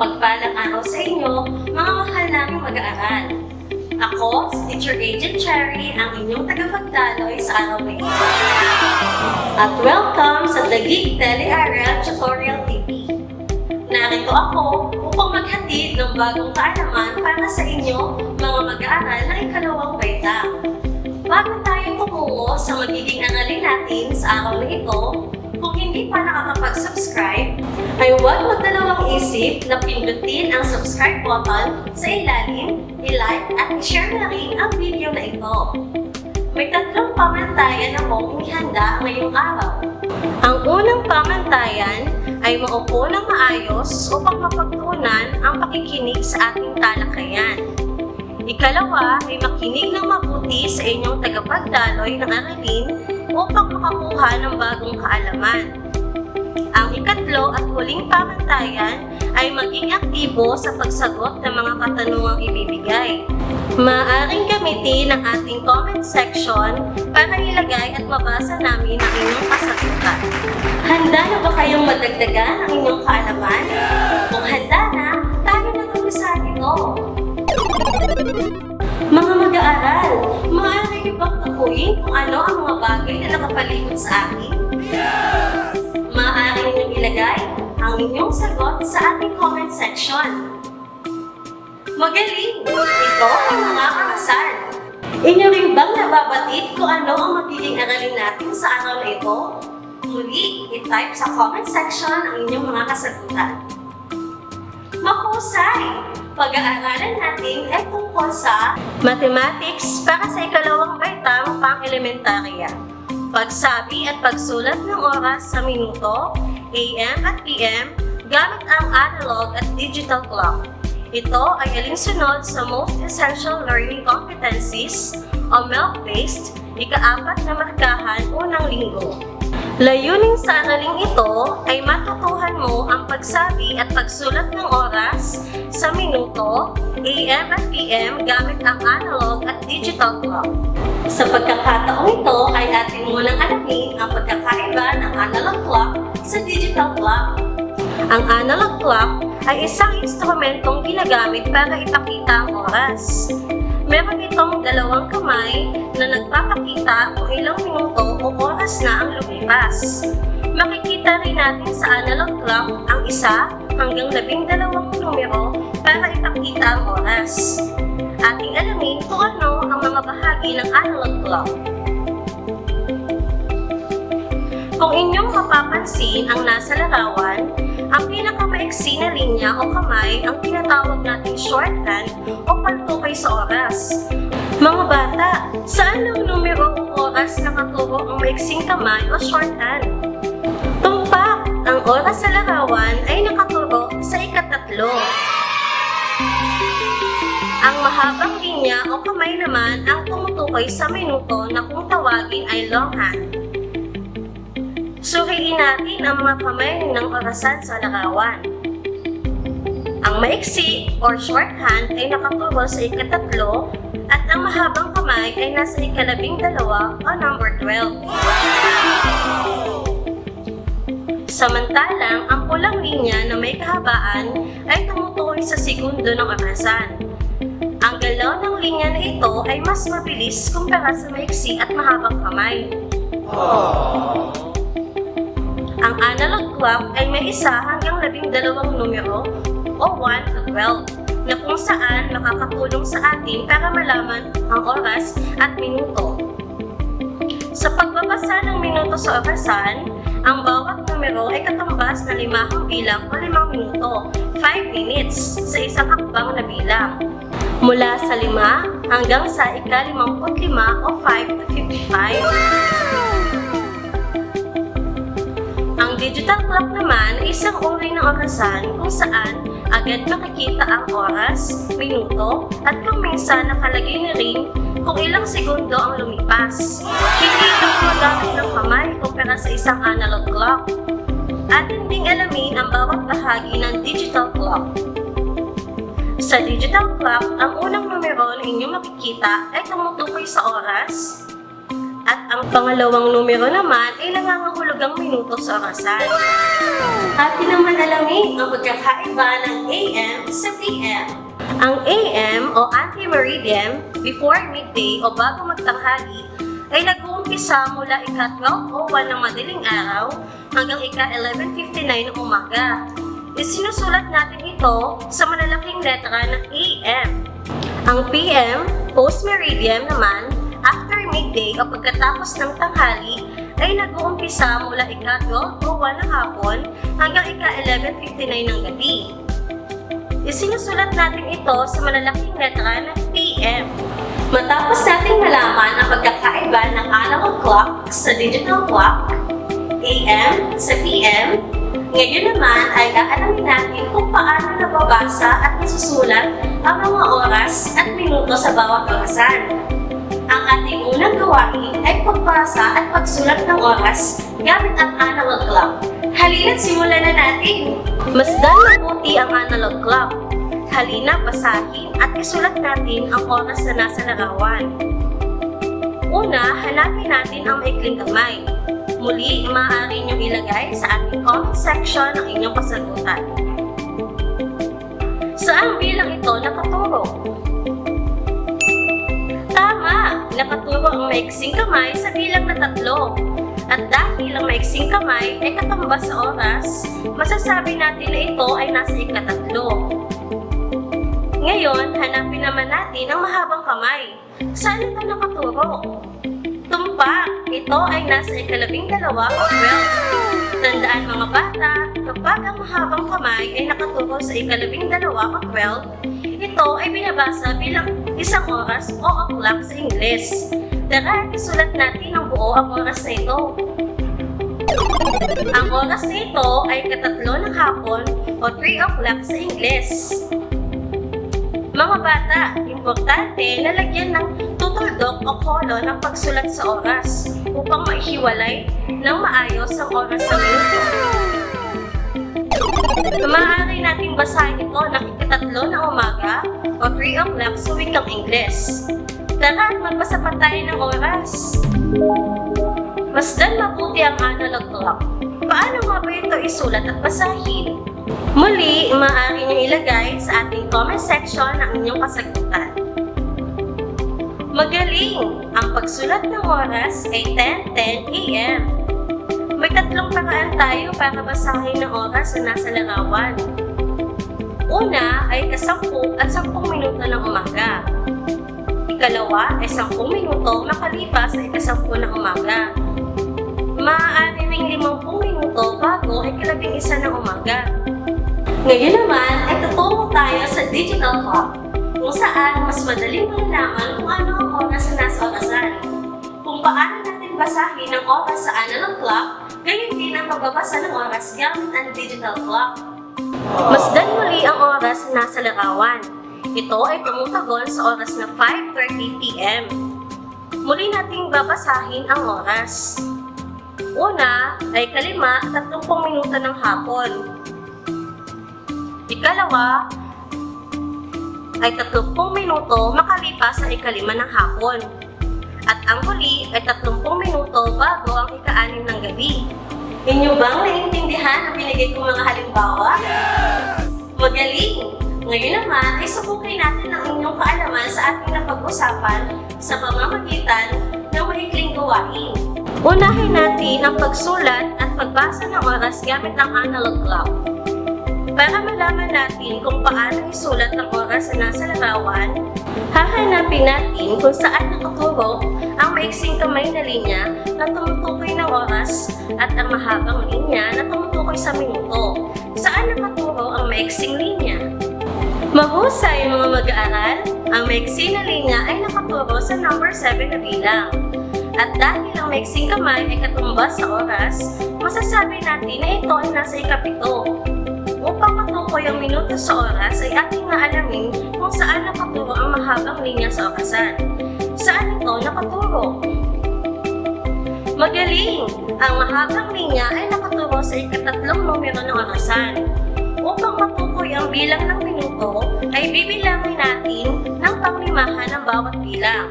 mapagpalang araw sa inyo, mga mahal naming mag-aaral. Ako, si Teacher Agent Cherry, ang inyong tagapagdaloy sa araw na ito. At welcome sa Geek Tele-Aral Tutorial TV. Narito ako upang maghatid ng bagong kaalaman para sa inyo, mga mag-aaral ng ikalawang baita. Bago tayo tumungo sa magiging aralin natin sa araw na ito, kung hindi pa nakakapag-subscribe, ay huwag magdalawang isip na pindutin ang subscribe button sa ilalim, i-like at i-share na rin ang video na ito. May tatlong pamantayan akong ihanda ngayong araw. Ang unang pamantayan ay maupo ng maayos upang mapagtuunan ang pakikinig sa ating talakayan. Ikalawa ay makinig ng mabuti sa inyong tagapagdaloy ng aralin upang makakuha ng bagong kaalaman. Ang ikatlo at huling pamantayan ay maging aktibo sa pagsagot ng mga katanungang ibibigay. Maaaring gamitin ang ating comment section para ilagay at mabasa namin ang inyong kasagutan. Handa na ba kayong madagdagan ang inyong kaalaman? Kung handa na, tayo na umpisahan ito. Mga mag-aaral, maaari niyo bang tukuyin kung ano ang mga bagay na nakapaligid sa akin? Maaari ninyong ilagay ang inyong sagot sa ating comment section. Magaling! Ito ang mga karasan. Inyo rin bang nababatid kung ano ang magiging aralin natin sa araw na ito? Muli, i-type sa comment section ang inyong mga kasagutan. Mahusay! Pag-aaralan natin ay tungkol sa Mathematics para sa ikalawang baitang pang-elementarya. Pagsabi at pagsulat ng oras sa minuto, AM at PM gamit ang analog at digital clock. Ito ay alinsunod sa Most Essential Learning Competencies o MELC-based ikaapat na markahan unang linggo. Layunin sa araling ito ay matutuhan mo ang pagsabi at pagsulat ng oras sa minuto, AM at PM gamit ang analog at digital clock. Sa pagkakataong ito ay atin munang alamin ang pagkakaiba ng analog clock sa digital clock. Ang analog clock ay isang instrumentong ginagamit para ipakita ang oras. Meron itong dalawang kamay na nagpapakita kung ilang minuto o oras na ang lumipas. Makikita rin natin sa analog clock ang isa hanggang labing dalawang numero para ipakita ang oras. Ating alamin kung ano ang mga bahagi ng analog clock. Kung inyong mapapansin ang nasa larawan, ang pinakamaiksi na linya o kamay ang tinatawag nating shorthand o pantukay sa oras. Mga bata, saan ang numero o oras nakaturo ang maiksing kamay o shorthand? Tumpak! Ang oras sa larawan ay nakaturo sa ikatatlo. Ang mahabang linya o kamay naman ang tumutukoy sa minuto na kung tawagin ay longhand. Suriin natin ang mga kamay ng orasan sa larawan. Ang maiksi or shorthand ay nakaturo sa ikatatlo at ang mahabang kamay ay nasa ikalabing dalawa o number 12. Samantalang, ang pulang linya na may kahabaan ay tumutukoy sa segundo ng orasan. Ang galaw ng linya na ito ay mas mabilis kumpara sa maiksi at mahabang kamay. Ang analog clock ay may isa hanggang labing dalawang numero o 1 to 12 na kung saan makakatulong sa atin para malaman ang oras at minuto. Sa pagbabasa ng minuto sa orasan, ang bawat numero ay katumbas na limahang bilang o limang minuto, 5 minutes, sa isang hakbang na bilang. Mula sa 5 hanggang sa ika-55 o 5 to 55. Digital clock naman ay isang uri ng orasan kung saan agad makikita ang oras, minuto, at kung minsan nakalagay na rin kung ilang segundo ang lumipas. Hindi ito gumagamit ng kamay kumpara sa isang analog clock. Atin ding alamin ang bawat bahagi ng digital clock. Sa digital clock, ang unang numero na inyong makikita ay tumutukoy sa oras, at ang pangalawang numero naman ay nangangahulugan hanggang minuto sa orasan. Atin naman alamin ang pagkakaiba ng AM sa PM. Ang AM o anti-meridian before midday o bago magtanghali ay nag-uumpisa mula ika-12.01 ng madaling araw hanggang ika-11.59 ng umaga. Isinusulat natin ito sa malalaking letra ng AM. Ang PM, post-meridian naman, after midday o pagkatapos ng tanghali, ay nag-uumpisa mula ika-12.01 ng hapon hanggang ika-11.59 ng gabi. Isinusulat natin ito sa malalaking letra ng PM. Matapos nating malaman ang pagkakaiba ng analog clock sa digital clock, AM sa PM, ngayon naman ay aalamin natin kung paano nababasa at nasusulat ang mga oras at minuto sa bawat orasan. Ang ating unang gawain ay pagbasa at pagsulat ng oras gamit ang analog clock. Halina't simulan na natin! Masdan mabuti ang analog clock. Halina, basahin at isulat natin ang oras na nasa larawan. Una, hanapin natin ang maikling kamay. Muli, maaari niyong ilagay sa ating comment section ang inyong kasagutan. Saan bilang ito nakaturo? Tama! Nakaturo ang maiksing kamay sa bilang na tatlo. At dahil ang maiksing kamay ay katambas sa oras, masasabi natin na ito ay nasa ikatatlo. Ngayon, hanapin naman natin ang mahabang kamay. Saan ito nakaturo? Tumpak! Ito ay nasa ikalabing dalawa o 12. Tandaan mga bata, kapag ang mahabang kamay ay nakaturo sa ikalabing dalawa o 12, ito ay binabasa bilang isang oras o o'clock sa Ingles. Tara, isulat natin ang buo ang oras na ito. Ang oras na ito ay katatlo ng hapon o 3 o'clock sa Ingles. Mga bata, importante na lagyan ng tutuldok o kolon ang pagsulat sa oras upang maihiwalay ng maayos ang oras sa minuto. Maaari nating basahin ito ng ikatatlo ng umaga o 3 o'clock sa wikang Ingles. Tara at tayo ng oras. Masdan mabuti ang analog clock. Paano nga ba ito isulat at basahin? Muli, maaari niyong ilagay sa ating comment section ang inyong kasagutan. Magaling! Ang pagsulat ng oras ay 10.10 a.m. May tatlong paraan tayo para basahin ang oras na nasa larawan. Una ay kasampu at sampung minuto ng umaga. Ikalawa ay sampung minuto makalipas sa ikasampu ng umaga. Maaari ring limampung minuto bago ay kalabing isa ng umaga. Ngayon naman ay tutungo tayo sa digital clock kung saan mas madaling malalaman kung ano ang oras na nasa orasan. Kung paano natin basahin ang oras sa analog clock, gayon din ang pagbabasa ng oras gamit ang digital clock. Masdan muli ang oras na nasa larawan. Ito ay tumutagon sa oras na 5.30 p.m. Muli nating babasahin ang oras. Una ay kalima at 30 minuto ng hapon. Ikalawa ay 30 minuto makalipas sa ikalima ng hapon. At ang huli ay 30 minuto bago ang ika-anim ng gabi. Inyo bang naiintindihan ang binigay kong mga halimbawa? Magaling! Ngayon naman ay subukin natin ang inyong kaalaman sa ating napag-usapan sa pamamagitan ng maikling gawain. Unahin natin ang pagsulat at pagbasa ng oras gamit ang analog clock. Para malaman natin kung paano isulat ang oras na nasa larawan, hahanapin natin kung saan nakaturo ang maiksing kamay na linya na tumutukoy ng oras at ang mahabang linya na tumutukoy sa minuto. Saan nakaturo ang maiksing linya? Mahusay mga mag-aaral, ang maiksing na linya ay nakaturo sa number 7 na bilang. At dahil ang maiksing kamay ay katumbas sa oras, masasabi natin na ito ay nasa ikapito. Upang matukoy ang minuto sa oras ay ating naalamin kung saan nakaturo ang mahabang linya sa orasan. Saan ito nakaturo? Magaling! Ang mahabang linya ay nakaturo sa ikatatlong numero ng orasan. Upang matukoy ang bilang ng minuto, ay bibilangin natin ng panglimahan ng bawat bilang.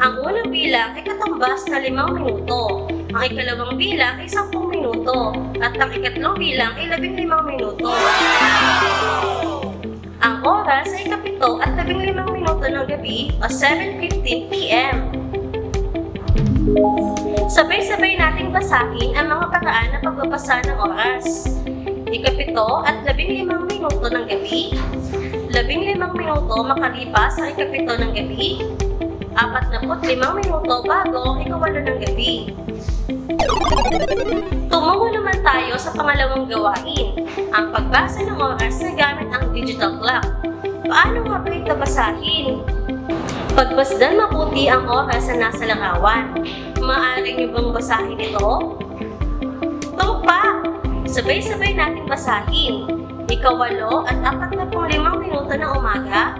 Ang unang bilang ay katumbas na limang minuto. Ang ikalawang bilang ay sampung minuto at ang ikatlong bilang ay labing limang minuto. Ang oras ay kapito at labing limang minuto ng gabi o 7.15 p.m. Sabay-sabay nating basahin ang mga paraan ng pagbabasa ng oras. Ikapito at labing limang minuto ng gabi, labing limang minuto makalipas ang ikapito ng gabi, apat na limang minuto bago ikawalo ng gabi. Tumungo naman tayo sa pangalawang gawain, ang pagbasa ng oras na gamit ang digital clock. Paano nga ba ito basahin? Pagbasdan mabuti ang oras na nasa larawan. Maaari niyo bang basahin ito? Tumpak! Sabay-sabay natin basahin. Ikawalo at apat na limang minuto ng umaga,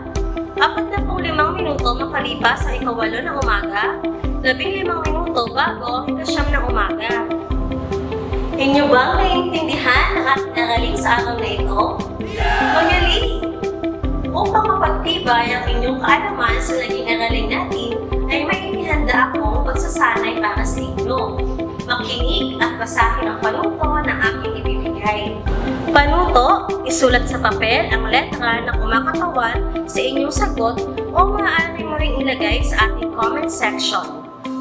apat na limang minuto makalipas sa ikawalo ng umaga, labing limang minuto bago ang ikasyam ng umaga. Inyo bang naiintindihan ang ating aralin sa araw na ito? Magaling! Upang mapagtibay ang inyong kaalaman sa naging aralin natin, ay may inihanda akong pagsasanay para sa inyo. Makinig at basahin ang panuto na aking ibibigay. Panuto, isulat sa papel ang letra na kumakatawan sa inyong sagot o maaari mo ring ilagay sa ating comment section.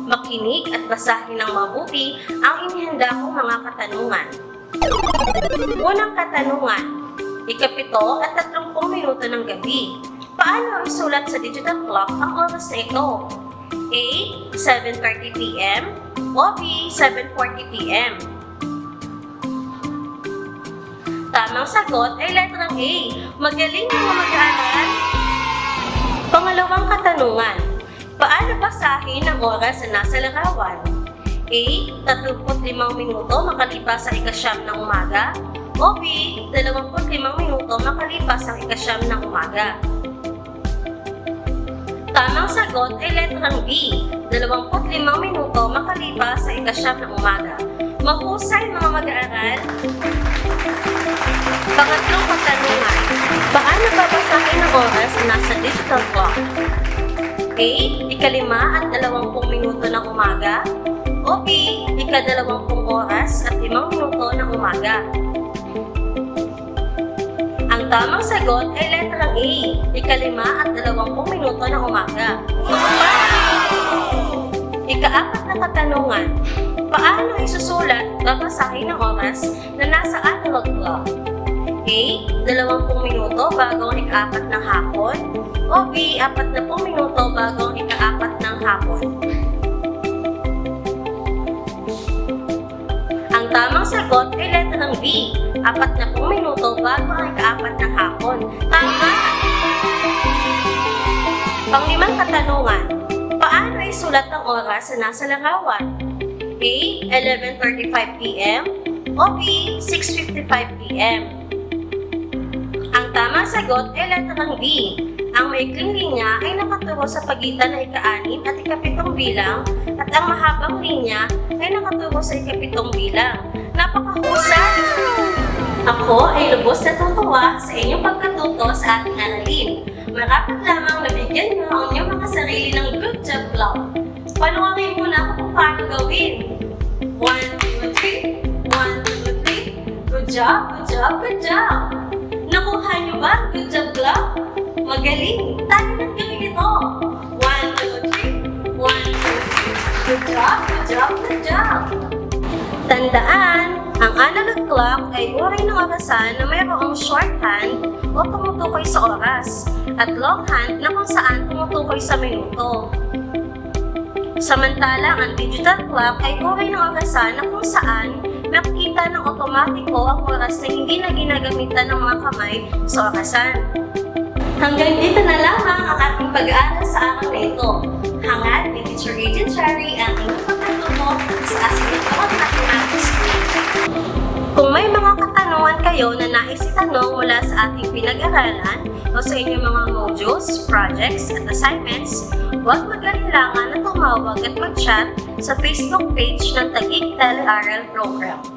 Makinig at basahin ng mabuti ang inihanda kong mga katanungan. Unang katanungan, ikapito at tatlumpung minuto ng gabi. Paano isulat sa digital clock ang oras na ito? A. 7.30pm o B. 7.40pm? Tamang sagot ay letrang A. Magaling mga mag-aaral. Pangalawang katanungan, paano basahin ang oras na nasa larawan? A. 35 minuto makalipas sa ikasyam ng umaga o B. 25 minuto makalipas ang ikasyam ng umaga. Tamang sagot ay letrang B. 25 minuto makalipas sa ikasyam ng umaga. Mahusay mga mag-aaral. Pangatlong katanungan. Paano babasahin ang oras na nasa digital clock? A. Ikalima at dalawampung minuto ng umaga o B. Ikadalawampung oras at limang minuto ng umaga. Ang tamang sagot ay letrang A. Ikalima at dalawampung minuto ng umaga. Tumpak! Ikaapat na katanungan. Paano isusulat babasahin ang oras na nasa analog clock? A. 20 minuto bago ang ikaapat ng hapon o B. 40 minuto bago ang ikaapat ng hapon. Ang tamang sagot ay letra ng B. 40 minuto bago ang ikaapat ng hapon. Tama! Panglimang katanungan. Paano isulat ang oras na nasa larawan? A. 11.35 p.m. o B. 6.55 p.m. Ang tamang sagot ay letrang B. Ang maikling linya ay nakaturo sa pagitan ng ika-anim at ikapitong bilang at ang mahabang linya ay nakaturo sa ikapitong bilang. Napakahusay! Ako ay lubos na tutuwa sa inyong pagkatuto sa ating aralin. Marapat lamang nabigyan niyo ang inyong mga sarili ng good job club. Panuwarin mo na ako kung paano gawin. 1, 2, 3. 1, 2, 3. Good job, good job, good job. Nakuha niyo ba? Good job, club? Magaling! Tayo nang gawin ito! 1, 2, 3. 1, 2, 3. Good job, good job, good job! Tandaan, ang analog clock ay uri ng orasan na mayroong shorthand o tumutukoy sa oras at longhand na kung saan tumutukoy sa minuto. Samantala, ang digital clock ay uri ng orasan na kung saan nakikita ng otomatiko ang oras na hindi na ginagamitan ng mga kamay sa orasan. Hanggang dito na lamang ang ating pag-aaral sa araw na ito. Hangad ni Teacher Agent Cherry ang inyong pagkatuto sa asinitong Mathematics Kung may mga katanungan kayo na nais itanong mula sa ating pinag-aralan o sa inyong mga modules, projects, at assignments, huwag mag-alilangan na tumawag at mag-chat sa Facebook page ng Tagig Telearal Program.